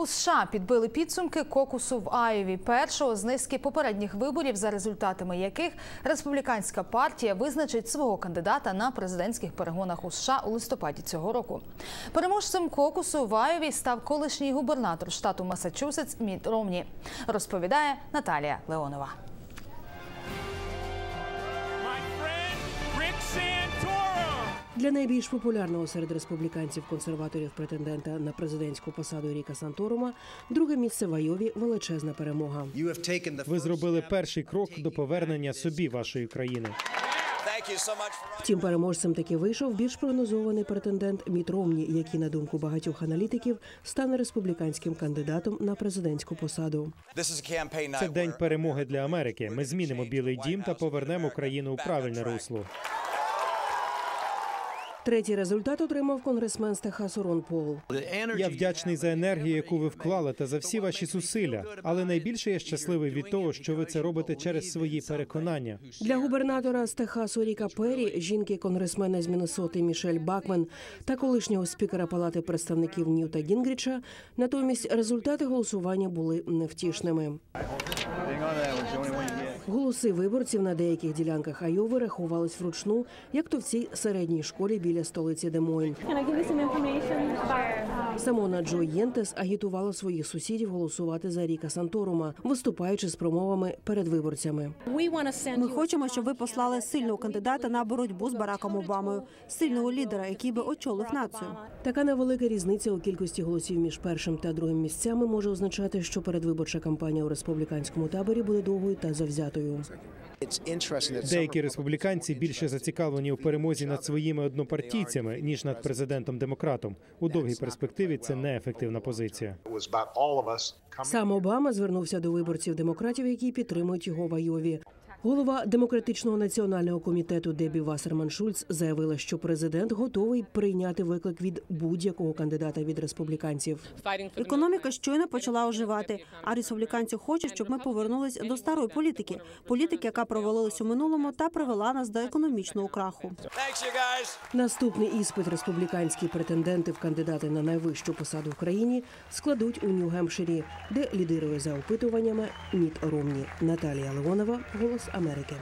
У США підбили підсумки кокусу в Айові, першого з низки попередніх виборів, за результатами яких республіканська партія визначить свого кандидата на президентських перегонах у США у листопаді цього року. Переможцем кокусу в Айові став колишній губернатор штату Масачусетс Міт Ромні. Розповідає Наталія Леонова. Для найбільш популярного серед республіканців консерваторів претендента на президентську посаду Ріка Санторума друге місце в Айові величезна перемога. Ви зробили перший крок до повернення собі вашої країни. Втім, переможцем таки вийшов більш прогнозований претендент Міт Ромні, який, на думку багатьох аналітиків, стане республіканським кандидатом на президентську посаду. Це день перемоги для Америки. Ми змінимо Білий Дім та повернемо країну у правильне русло. Третій результат отримав конгресмен з Техасу Рон Пол. Я вдячний за енергію, яку ви вклали, та за всі ваші зусилля. Але найбільше я щасливий від того, що ви це робите через свої переконання. Для губернатора з Техасу Ріка Перрі, жінки конгресмена з Міннесоти Мішель Бакмен та колишнього спікера Палати представників Ньюта Гінгріча, натомість результати голосування були невтішними. Голоси виборців на деяких ділянках Айови рахувались вручну, як то в цій середній школі біля столиці Демойн. Самона Джо Єнтес агітувала своїх сусідів голосувати за Ріка Санторума, виступаючи з промовами перед виборцями. Ми хочемо, щоб ви послали сильного кандидата на боротьбу з Бараком Обамою, сильного лідера, який би очолив націю. Така невелика різниця у кількості голосів між першим та другим місцями може означати, що передвиборча кампанія у республіканському таборі буде довгою та завзятою. Деякі республіканці більше зацікавлені у перемозі над своїми однопартійцями ніж над президентом демократом. У довгій перспективі це неефективна позиція. Сам Обама звернувся до виборців демократів, які підтримують його в Айові. Голова демократичного національного комітету Дебі Вассерман Шульц заявила, що президент готовий прийняти виклик від будь-якого кандидата від республіканців. Економіка щойно почала оживати, а республіканці хочуть, щоб ми повернулись до старої політики, політики, яка провалилась у минулому та привела нас до економічного краху. Наступний іспит республіканські претенденти в кандидати на найвищу посаду в країні складуть у Нью-Гемпширі, де лідирує за опитуваннями Міт Ромні. Наталія Леонова, Голос Америки.